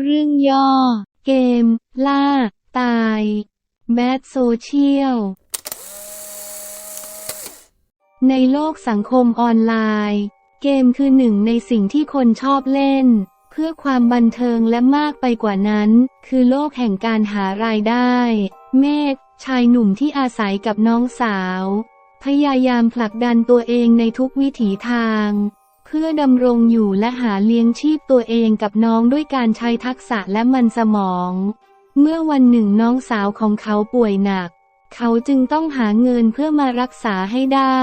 เรื่องย่อ เกม ล่า ตายแบดโซเชียล ในโลกสังคมออนไลน์ เกมคือหนึ่งในสิ่งที่คนชอบเล่น เพื่อความบันเทิงและมากไปกว่านั้น คือโลกแห่งการหารายได้ เมฆชายหนุ่มที่อาศัยกับน้องสาว พยายามผลักดันตัวเองในทุกวิถีทาง พื่อดำรงอยู่และหาเลี้ยงชีพตัวเองกับน้องด้วยการใช้ทักษะและมันสมอง เมื่อวันหนึ่งน้องสาวของเขาป่วยหนัก เขาจึงต้องหาเงินเพื่อมารักษาให้ได้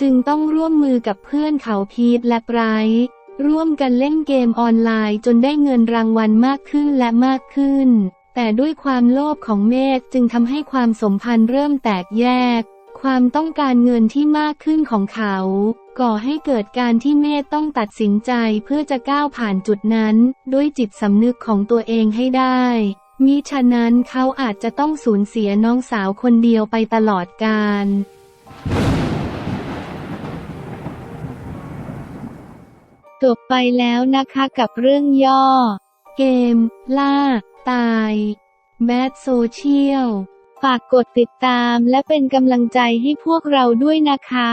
จึงต้องร่วมมือกับเพื่อนเขาพีทและไบรท์ร่วมกันเล่นเกมออนไลน์จนได้เงินรางวัลมากขึ้นและมากขึ้น แต่ด้วยความโลภของเมฆจึงทำให้ความสมพันธ์เริ่มแตกแยก ความต้องการเงินที่มากขึ้นของเขา ก่อให้เกิดการที่เมธต้องตัดสินใจเพื่อจะก้าวผ่านจุดนั้น ด้วยจิตสำนึกของตัวเองให้ได้มิฉะนั้นเขาอาจจะต้องสูญเสียน้องสาวคนเดียวไปตลอดกาลจบไปแล้วนะคะกับเรื่องย่อ เกม ล่า ตายแบดโซเชียล ฝากกดติดตามและเป็นกำลังใจให้พวกเราด้วยนะคะ